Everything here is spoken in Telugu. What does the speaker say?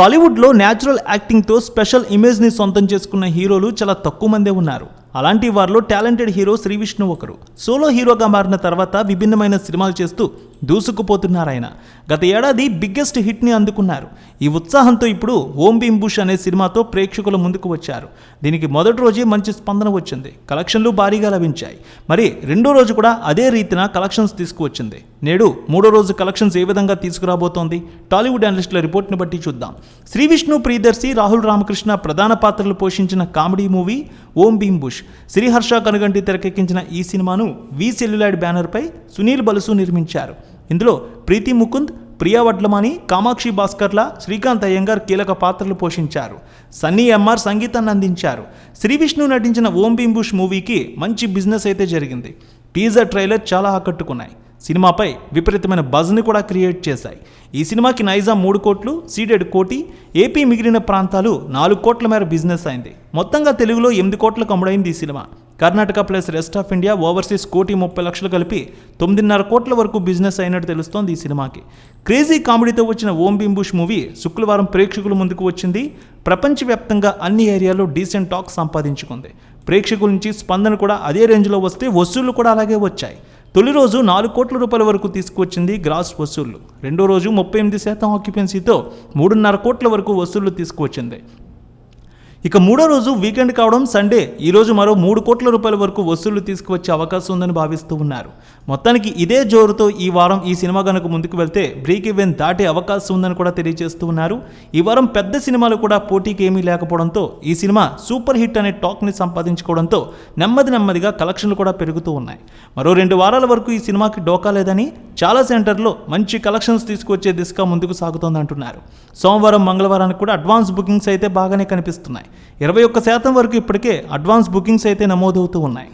టాలీవుడ్లో న్యాచురల్ యాక్టింగ్తో స్పెషల్ ఇమేజ్ని సొంతం చేసుకున్న హీరోలు చాలా తక్కువ మందే ఉన్నారు. అలాంటి వారిలో టాలెంటెడ్ హీరో శ్రీ విష్ణు ఒకరు. సోలో హీరోగా మారిన తర్వాత విభిన్నమైన సినిమాలు చేస్తూ దూసుకుపోతున్నారు ఆయన గత ఏడాది బిగ్గెస్ట్ హిట్ని అందుకున్నారు. ఈ ఉత్సాహంతో ఇప్పుడు ఓం బింబుష్ అనే సినిమాతో ప్రేక్షకుల ముందుకు వచ్చారు. దీనికి మొదటి రోజే మంచి స్పందన వచ్చింది. కలెక్షన్లు భారీగా లభించాయి. మరి రెండో రోజు కూడా అదే రీతిన కలెక్షన్స్ తీసుకువచ్చింది. నేడు మూడో రోజు కలెక్షన్స్ ఏ విధంగా తీసుకురాబోతోంది? టాలీవుడ్ అనలిస్టుల రిపోర్ట్ని బట్టి చూద్దాం. శ్రీ విష్ణు ప్రియదర్శి రాహుల్ రామకృష్ణ ప్రధాన పాత్రలు పోషించిన కామెడీ మూవీ ఓం భీమ్ బుష్ శ్రీహర్ష కనుగంటి తెరకెక్కించిన ఈ సినిమాను వి సెల్యులాయిడ్ బ్యానర్పై సునీల్ బలుసు నిర్మించారు. ఇందులో ప్రీతి ముకుంద్ ప్రియా వడ్లమాని కామాక్షి భాస్కర్ల శ్రీకాంత్ అయ్యంగార్ కీలక పాత్రలు పోషించారు. సన్నీ ఎంఆర్ సంగీతాన్ని అందించారు. శ్రీ విష్ణు నటించిన ఓం బింబుష్ మూవీకి మంచి బిజినెస్ అయితే జరిగింది. టీజర్ ట్రైలర్ చాలా ఆకట్టుకున్నాయి. సినిమాపై విపరీతమైన బజ్ని కూడా క్రియేట్ చేశాయి. ఈ సినిమాకి నైజాం మూడు కోట్లు సీడెడ్ కోటి ఏపీ మిగిలిన ప్రాంతాలు నాలుగు కోట్ల మేర బిజినెస్ అయింది. మొత్తంగా తెలుగులో ఎనిమిది కోట్లకు అమ్ముడైంది ఈ cinema. Karnataka plus rest of India overseas కోటి ముప్పై లక్షలు కలిపి తొమ్మిదిన్నర కోట్ల వరకు బిజినెస్ అయినట్టు తెలుస్తోంది ఈ సినిమాకి. క్రేజీ కామెడీతో వచ్చిన ఓం బింబుష్ మూవీ శుక్రవారం ప్రేక్షకుల ముందుకు వచ్చింది. ప్రపంచవ్యాప్తంగా అన్ని ఏరియాలో డీసెంట్ టాక్ సంపాదించుకుంది. ప్రేక్షకుల నుంచి స్పందన కూడా అదే రేంజ్లో వస్తే వసూళ్ళు కూడా అలాగే వచ్చాయి. తొలి రోజు నాలుగు కోట్ల రూపాయల వరకు తీసుకువచ్చింది గ్రాస్ వసూళ్ళు. రెండో రోజు ముప్పై ఎనిమిది శాతం ఆక్యుపెన్సీతో మూడున్నర కోట్ల వరకు వసూళ్ళు తీసుకువచ్చింది. ఇక మూడో రోజు వీకెండ్ కావడం సండే. ఈ రోజు మరో మూడు కోట్ల రూపాయల వరకు వసూళ్ళు తీసుకువచ్చే అవకాశం ఉందని భావిస్తూ ఉన్నారు. మొత్తానికి ఇదే జోరుతో ఈ వారం ఈ సినిమా కనుక ముందుకు వెళ్తే బ్రేక్ ఈవెన్ దాటే అవకాశం ఉందని కూడా తెలియజేస్తూ ఉన్నారు. ఈ వారం పెద్ద సినిమాలు కూడా పోటీకి ఏమీ లేకపోవడంతో ఈ సినిమా సూపర్ హిట్ అనే టాక్ని సంపాదించుకోవడంతో నెమ్మది నెమ్మదిగా కలెక్షన్లు కూడా పెరుగుతూ ఉన్నాయి. మరో రెండు వారాల వరకు ఈ సినిమాకి డోకా లేదని చాలా సెంటర్లో మంచి కలెక్షన్స్ తీసుకొచ్చే దిశగా ముందుకు సాగుతోంది అంటున్నారు. సోమవారం మంగళవారానికి కూడా అడ్వాన్స్ బుకింగ్స్ అయితే బాగానే కనిపిస్తున్నాయి. ఇరవై ఒక్క శాతం వరకు ఇప్పటికే అడ్వాన్స్ బుకింగ్స్ అయితే నమోదవుతూ ఉన్నాయి.